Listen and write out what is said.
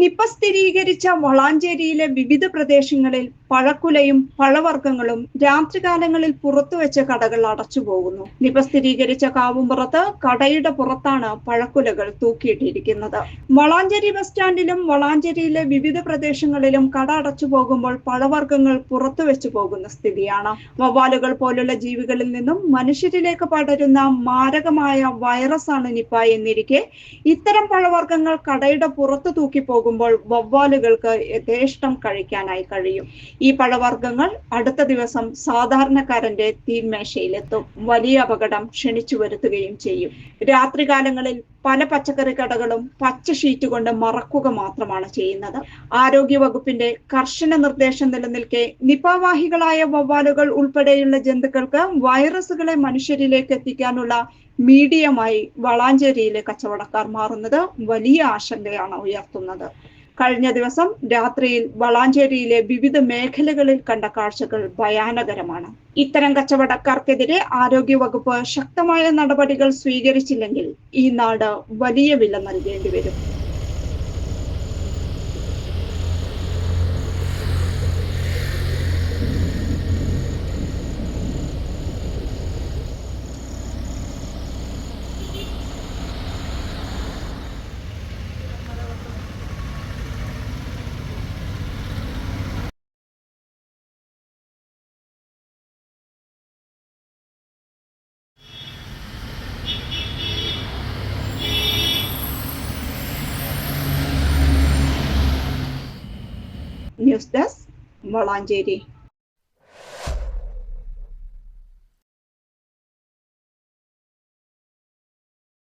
Nipah സ്ഥിരീകരിച്ച വളാഞ്ചേരിയിലെ വിവിധ പ്രദേശങ്ങളിൽ പഴക്കുലയും പഴവർഗങ്ങളും രാത്രികാലങ്ങളിൽ പുറത്തുവെച്ച കടകൾ അടച്ചുപോകുന്നു നിപ സ്ഥിരീകരിച്ച കാവുംപുറത്ത് കടയുടെ പുറത്താണ് പഴക്കുലകൾ തൂക്കിയിട്ടിരിക്കുന്നത്. വളാഞ്ചേരി ബസ് സ്റ്റാൻഡിലും വളാഞ്ചേരിയിലെ വിവിധ പ്രദേശങ്ങളിലും കട അടച്ചു പോകുമ്പോൾ പഴവർഗങ്ങൾ പുറത്തു വെച്ചു പോകുന്ന സ്ഥിതിയാണ്. വവ്വാലുകൾ പോലുള്ള ജീവികളിൽ നിന്നും മനുഷ്യരിലേക്ക് പടരുന്ന മാരകമായ വൈറസാണ് നിപ എന്നിരിക്കെ ഇത്തരം പഴവർഗങ്ങൾ കടയുടെ പുറത്ത് തൂക്കി പോകുമ്പോൾ വവ്വാലുകൾക്ക് യഥേഷ്ടം കഴിക്കാനായി കഴിയും. ഈ പഴവർഗങ്ങൾ അടുത്ത ദിവസം സാധാരണക്കാരന്റെ തീന്മേശയിലെത്തും വലിയ അപകടം ക്ഷണിച്ചു വരുത്തുകയും ചെയ്യും. രാത്രികാലങ്ങളിൽ പല പച്ചക്കറി കടകളും പച്ച ഷീറ്റ് കൊണ്ട് മറക്കുക മാത്രമാണ് ചെയ്യുന്നത്. ആരോഗ്യ വകുപ്പിന്റെ കർശന നിർദ്ദേശം നിലനിൽക്കെ നിപാവാഹികളായ വവ്വാലുകൾ ഉൾപ്പെടെയുള്ള ജന്തുക്കൾക്ക് വൈറസുകളെ മനുഷ്യരിലേക്ക് എത്തിക്കാനുള്ള മീഡിയമായി വളാഞ്ചേരിയിലെ കച്ചവടക്കാർ മാറുന്നത് വലിയ ആശങ്കയാണ് ഉയർത്തുന്നത്. കഴിഞ്ഞ ദിവസം രാത്രിയിൽ വളാഞ്ചേരിയിലെ വിവിധ മേഖലകളിൽ കണ്ട കാഴ്ചകൾ ഭയാനകരമാണ്. ഇത്തരം കച്ചവടക്കാർക്കെതിരെ ആരോഗ്യവകുപ്പ് ശക്തമായ നടപടികൾ സ്വീകരിച്ചില്ലെങ്കിൽ ഈ നാട് വലിയ വില നൽകേണ്ടി വരും. News desk Valanchery